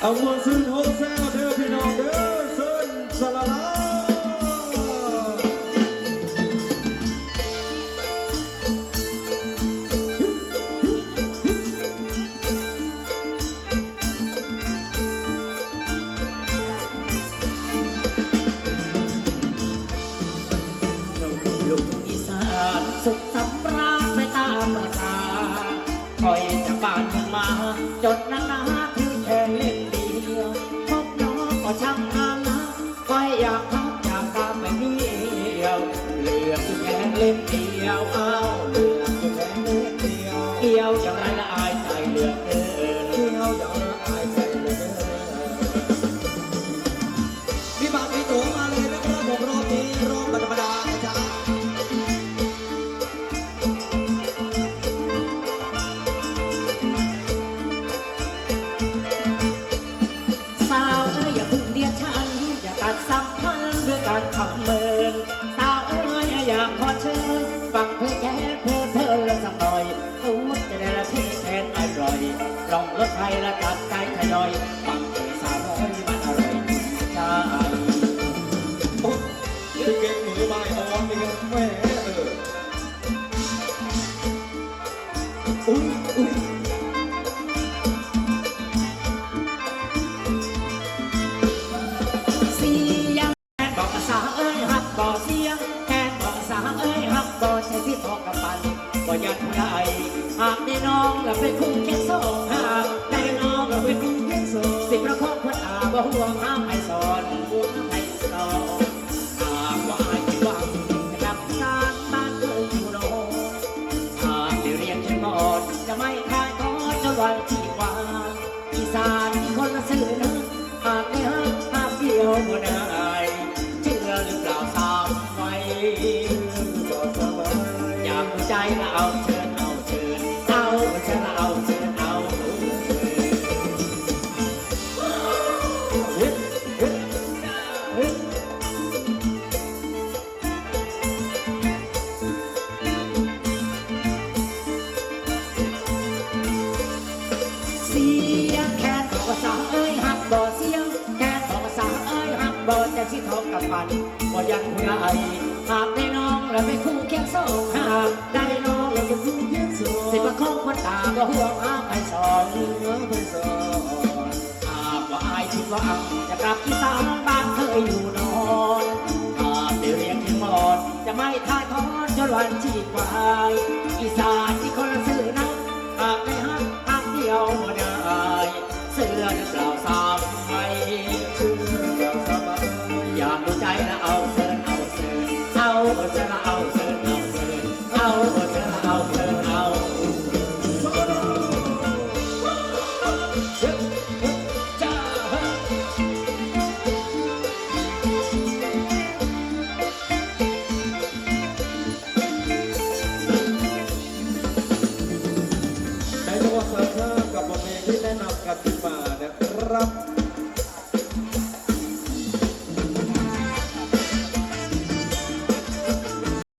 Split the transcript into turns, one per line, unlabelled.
เอามวนซึ้นโฮเซลเด้อพี่น้องเด้อซึ้นสลาลา
ลูกอีสานสุขสำราญไปตามประสาคอย เล่มเดียวเอาเหลือแค่เล่มเดียวเกี่ยวอย่างไรละอายใจเหลือเกิน
เที่ยวอย่างละอายใจเหลยมีบัตรมีตั๋วมาเลยนะครับผมรอบนี้รอบธรรมดานะจ๊ะ
สาวเธออย่าพึ่งเดียดฉันอย่าตัดสัมพันธ์ด้วยการคำเมินสาวเอ้ยอยากขอเชิญฟังเพลงแค่เพื่อเธอละสักหน่อยตูดจะได้ละพี่แทนอร่อยลองรถไฟละตับใจทยอยฟังเพลงสาวน้อยมันอร่อยใช่
โอ้ยเก่งมือไม้อ่อนนี่ก็แหม่เอออุ้ยอุ้ย
อกกับปันบ่ยันได้หากได้น้องและเป็นคู่เคียงสองหากได้น้องและเป็นคู่เคียงสองสิบประคองคนอาบ่ห่วงห้ามให้สอนห่วงให้สอนหากว่าให้หวังจะกลับทางบ้านเคยอยู่โนนหากได้เรียนจนหมดจะไม่คายทอดจนวันที่วางอีสานที่คนละสื่อนะหากได้ฮักภาพเดียวบ่ได้เชื่อหรือเปล่าสามไว้ เอาเชิญเอาเชิญเอาเชิญเอาเชิญเอาเฮ้ยเฮ้ยเฮ้ยเสียงแค่บอกว่าสาวเอ้ยหักบ่เสียงแค่บอกว่าสาวเอ้ยหักบ่จะชิโท องกับปันบ่ยังผู้ใดหากได้น้องแล้วไปคู่เคียงสองหากได้น้องแล้วไปคู่เคียงสองสิบประคองคนตาบ่ห่วงหาไปสอน
เมื่อไปสอน
หากว่าอายคิดว่าอังจะกลับอีสานบ้านเคยอยู่นอนหากได้เรียนที่มอนจะไม่ท้ายทอนจนวันชีพวายอีสาน
rap.